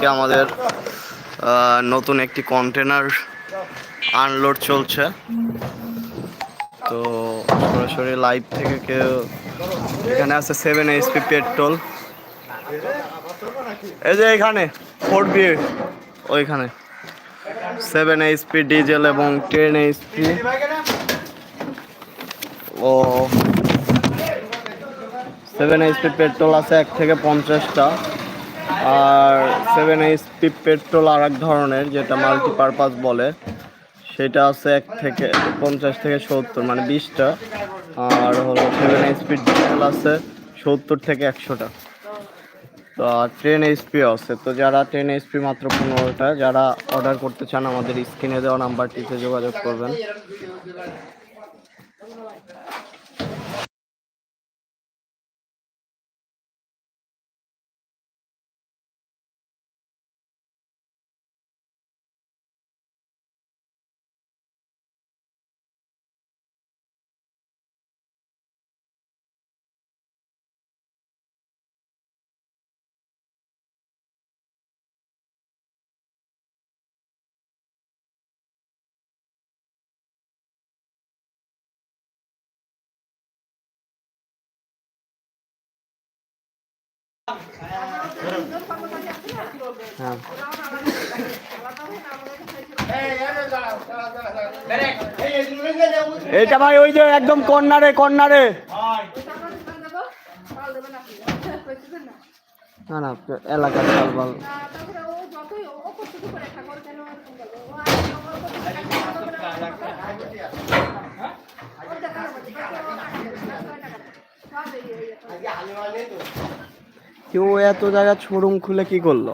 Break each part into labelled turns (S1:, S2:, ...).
S1: আজকে আমাদের নতুন একটি কন্টেনার আনলোড চলছে। তো সরাসরি লাইভ থেকে কেউ এখানে আছে সেভেন এইচপি পেট্রোল এই যে এখানে ফোর বি ওইখানে। সেভেন এইচপি ডিজেল এবং টেন এইচপি ও সেভেন এইচপি পেট্রোল আছে এক থেকে পঞ্চাশটা। আর সেভেন এইচপি পেট্রোল আর এক ধরনের, যেটা মাল্টিপারপাস বলে। সেটা আছে এক থেকে পঞ্চাশ থেকে সত্তর মানে বিশটা। আর হলো সেভেন এইচপি ডিজেল আছে সত্তর থেকে একশোটা। তো আর ট্রেন এইচপি আছে। তো যারা ট্রেন এইচপি মাত্র পনেরোটা, যারা অর্ডার করতে চান আমাদের স্ক্রিনে দেওয়া নাম্বারটিতে যোগাযোগ করবেন। এইটা ভাই ওই যে একদম কর্নারে কর্নারে। না না এলাকার চালবাল কেউ এত জায়গা শোরুম খুলে কি করল?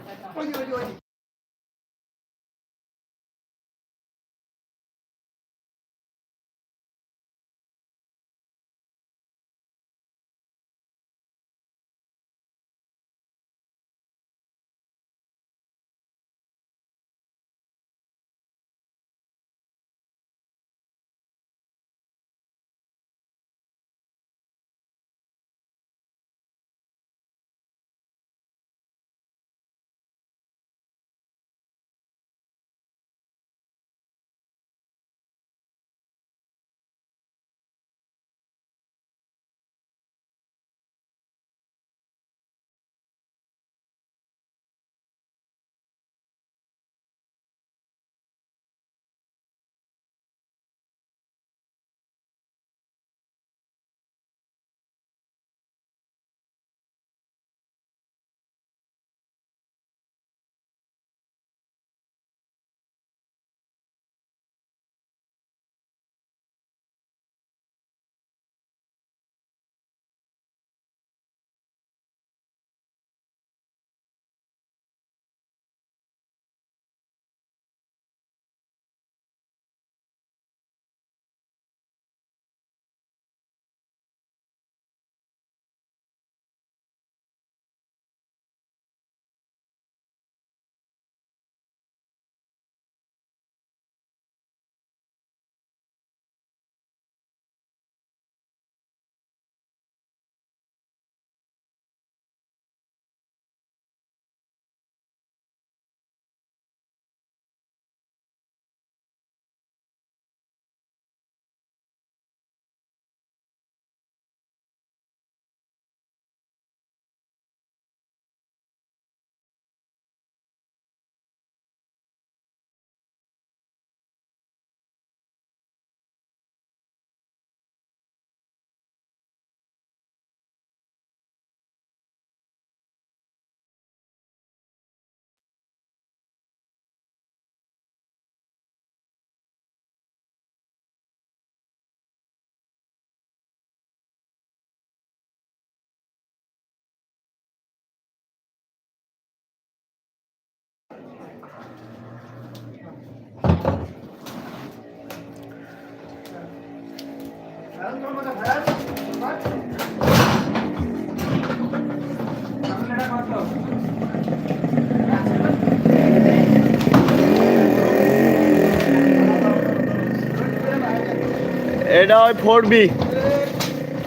S1: এটা ওই ফোর বি।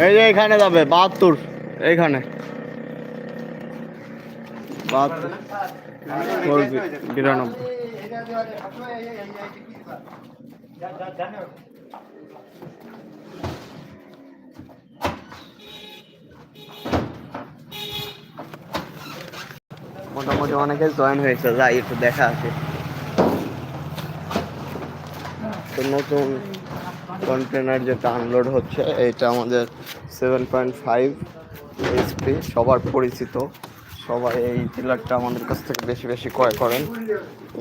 S1: এই যে এখানে যাবে, বাহাত্তর, এইখানে। বাহাত্তর, ফোর বিরানব্বই। মোটামুটি অনেকে জয়েন হয়েছে, যাই একটু দেখা আছে তো নতুন কন্টেনার যেটা আনলোড হচ্ছে এটা আমাদের সেভেন পয়েন্ট ফাইভ এইচপি সবার পরিচিত। সবাই এই টিলারটা আমাদের কাছ থেকে বেশি বেশি ক্রয় করেন।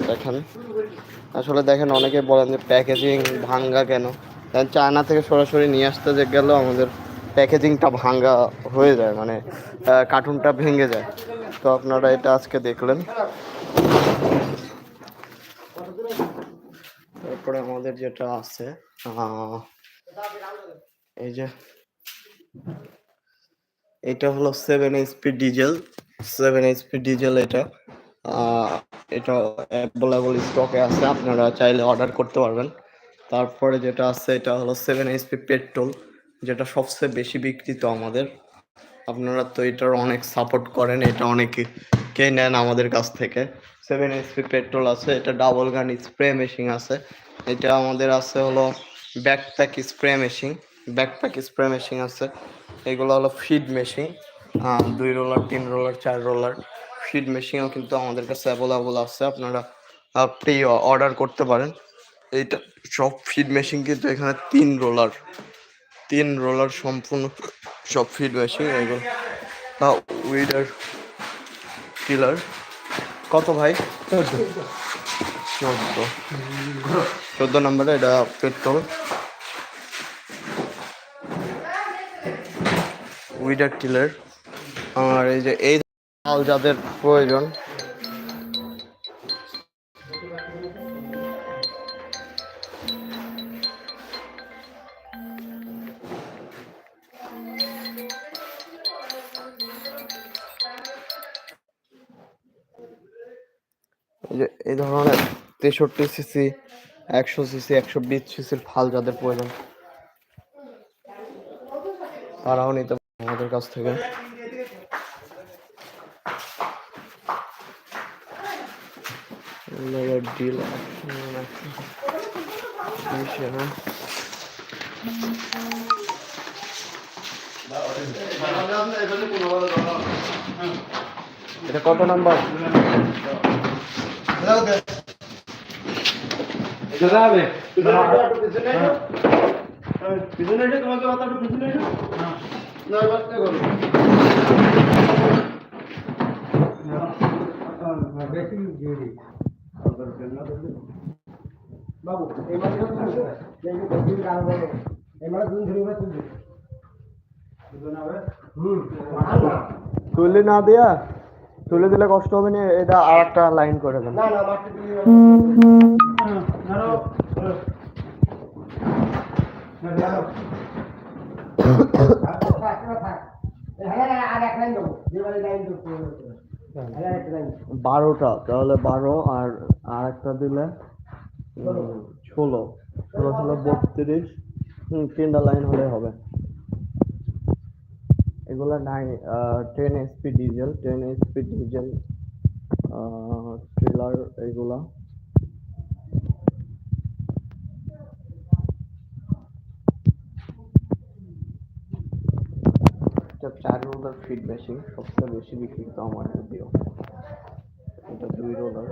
S1: দেখেন। আসলে দেখেন, অনেকে বলেন যে প্যাকেজিং ভাঙ্গা কেন? চায়না থেকে সরাসরি নিয়ে আসতে যে গেলেও আমাদের প্যাকেজিংটা ভাঙ্গা হয়ে যায় মানে কার্টুনটা ভেঙে যায়। তো আপনারা এটা আজকে দেখলেন। তারপরে আমাদের যেটা আছে এই যে, এটা হলো seven HP diesel seven HP diesel এটা এটা অ্যাভেলেবল স্টকে আছে, আপনারা চাইলে অর্ডার করতে পারবেন। তারপরে যেটা আছে, এটা হলো সেভেন এইচপি পেট্রোল যেটা সবচেয়ে বেশি বিক্রিত আমাদের। আপনারা তো এটার অনেক সাপোর্ট করেন, এটা অনেকে কে নেন আমাদের কাছ থেকে। সেভেন এইচপি পেট্রোল আছে, এটা ডাবল গান স্প্রে মেশিন আছে। এটা আমাদের আছে হলো backpack spray machine backpack spray machine আছে। এগুলো হলো ফিড মেশিন দুই রোলার তিন রোলার চার রোলার ফিড মেশিনও কিন্তু আমাদের কাছে অ্যাভেলেবল আছে, আপনারা প্রি অর্ডার করতে পারেন। এইটা সব ফিড মেশিন কিন্তু এখানে তিন রোলার তিন রোলার সম্পূর্ণ সব ফিড মেশিন এগুলো। উইডার টিলার কত ভাই? চোদ্দ। চোদ্দ নম্বরে এটা পেট্রোল। Weeder tiller. আর এই যে এই হাল যাদের প্রয়োজন। এই ধরনের তেষট্টি সিসি, একশো সিসি, একশো বিশ সিসির ফাল যাদের প্রয়োজন, তারাও নিতে আমাদের কাছ থেকে। এটা কত নাম্বার?
S2: বাবু এই মাসে কত আছে এই যে দশ দিন কাজ হবে এই মাসে দুদিন ধরে তুলবে দুদিন হবে হুম
S1: তুলে না দেয়া তুলে দিলে কষ্ট হবে না এটা আর একটা লাইন করে দেন। বারোটা তাহলে বারো আর আর একটা দিলে ষোলো। ষোলো ষোলো বত্রিশ। হুম তিনটা লাইন হলে হবে। এগুলা নাই ten HP diesel ten HP diesel trailer এগুলা। চার রোলার ফিড মেশিন সবচেয়ে বেশি বিক্রি তো আমার যদিও। এটা দুই রোলার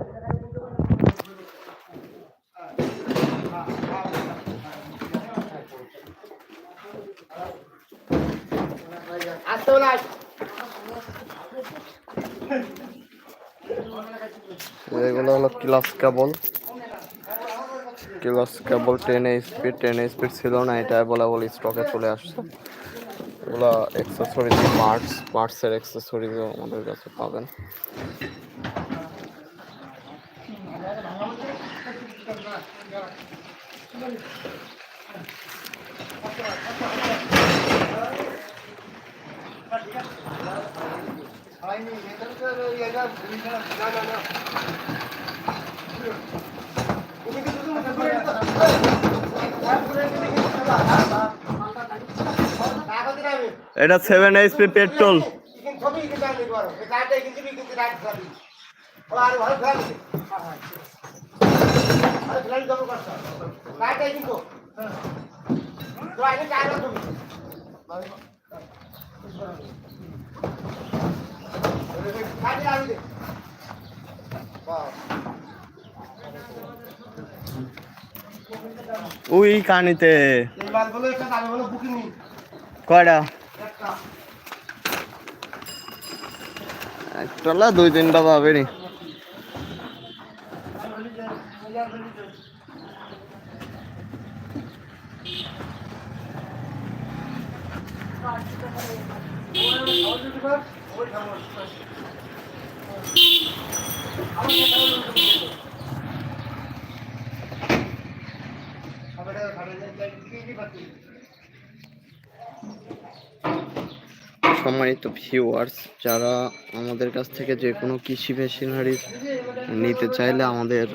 S1: এগুলো হলো clutch cable. Clutch cable ten speed ten speed ছিল না, এটা অ্যাভেলেবল স্টকে চলে আসছে। এগুলো অ্যাক্সেসরিজ পার্টস পার্টসের অ্যাক্সেসরিজও আমাদের কাছে পাবেন। এটা সেভেন এইচপি পেট্রোল
S2: কিন্তু
S1: ওই কানিতে। কয়টা?
S2: একটা।
S1: দুই তিনটা পাবে নি। সম্মানিত ভিউয়ার্স যারা আমাদের কাছ থেকে যে কোনো কৃষি মেশিনারি নিতে চাইলে আমাদের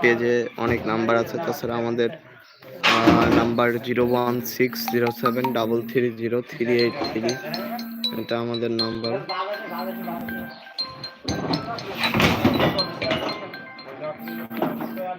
S1: পেজে অনেক নাম্বার আছে। তাছাড়া আমাদের number zero one six zero seven double three zero three eight three এটা আমাদের নাম্বার